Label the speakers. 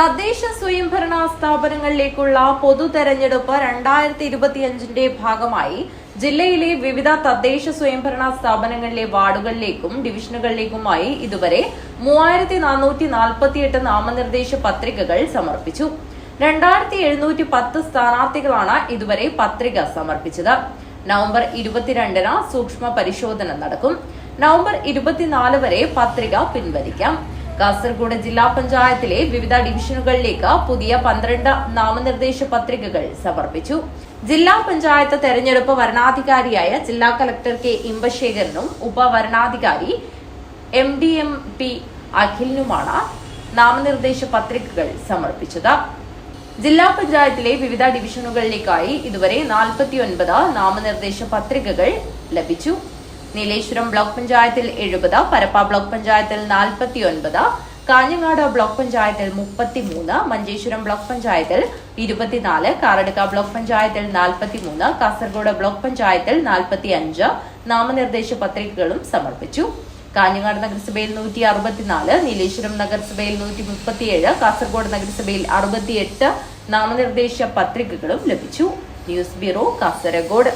Speaker 1: തദ്ദേശ സ്വയംഭരണ സ്ഥാപനങ്ങളിലേക്കുള്ള പൊതു തെരഞ്ഞെടുപ്പ് രണ്ടായിരത്തി ഇരുപത്തിയഞ്ചിന്റെ ഭാഗമായി ജില്ലയിലെ വിവിധ തദ്ദേശ സ്വയംഭരണ സ്ഥാപനങ്ങളിലെ വാർഡുകളിലേക്കും ഡിവിഷനുകളിലേക്കുമായി ഇതുവരെ മൂവായിരത്തി നാനൂറ്റി നാൽപ്പത്തിയെട്ട് നാമനിർദ്ദേശ പത്രികകൾ സമർപ്പിച്ചു. രണ്ടായിരത്തി എഴുന്നൂറ്റി പത്ത് സ്ഥാനാർത്ഥികളാണ് ഇതുവരെ പത്രിക സമർപ്പിച്ചത്. നവംബർ ഇരുപത്തിരണ്ടിന് സൂക്ഷ്മ പരിശോധന നടക്കും. നവംബർ ഇരുപത്തിനാല് വരെ പത്രിക പിൻവലിക്കാം. കാസർഗോഡ് ജില്ലാ പഞ്ചായത്തിലെ വിവിധ ഡിവിഷനുകളിലേക്ക് പുതിയ പന്ത്രണ്ട് നാമനിർദ്ദേശ പത്രികകൾ സമർപ്പിച്ചു. ജില്ലാ പഞ്ചായത്ത് തെരഞ്ഞെടുപ്പ് വരണാധികാരിയായ ജില്ലാ കളക്ടർ കെ ഇമ്പശേഖരനും ഉപവരണാധികാരി എം ഡി എം പി അഖിലിനുമാണ് നാമനിർദ്ദേശ പത്രികകൾ സമർപ്പിച്ചത്. ജില്ലാ പഞ്ചായത്തിലെ വിവിധ ഡിവിഷനുകളിലേക്കായി ഇതുവരെ നാൽപ്പത്തിയൊൻപത് നാമനിർദ്ദേശ പത്രികകൾ ലഭിച്ചു. നീലേശ്വരം ബ്ലോക്ക് പഞ്ചായത്തിൽ എഴുപത് പരപ്പ ബ്ലോക്ക് പഞ്ചായത്തിൽ നാൽപ്പത്തിയൊൻപത് കാഞ്ഞങ്ങാട് ബ്ലോക്ക് പഞ്ചായത്തിൽ മുപ്പത്തിമൂന്ന് മഞ്ചേശ്വരം ബ്ലോക്ക് പഞ്ചായത്തിൽ ഇരുപത്തിനാല് കാറടുക്ക ബ്ലോക്ക് പഞ്ചായത്തിൽ നാൽപ്പത്തിമൂന്ന് കാസർഗോഡ് ബ്ലോക്ക് പഞ്ചായത്തിൽ നാൽപ്പത്തി അഞ്ച് നാമനിർദ്ദേശ പത്രികകളും സമർപ്പിച്ചു. കാഞ്ഞങ്ങാട് നഗരസഭയിൽ നൂറ്റി അറുപത്തിനാല് നീലേശ്വരം നഗരസഭയിൽ നൂറ്റി മുപ്പത്തിയേഴ് കാസർഗോഡ് നഗരസഭയിൽ അറുപത്തിയെട്ട് നാമനിർദ്ദേശ പത്രികകളും ലഭിച്ചു. News bureau Kasaragod.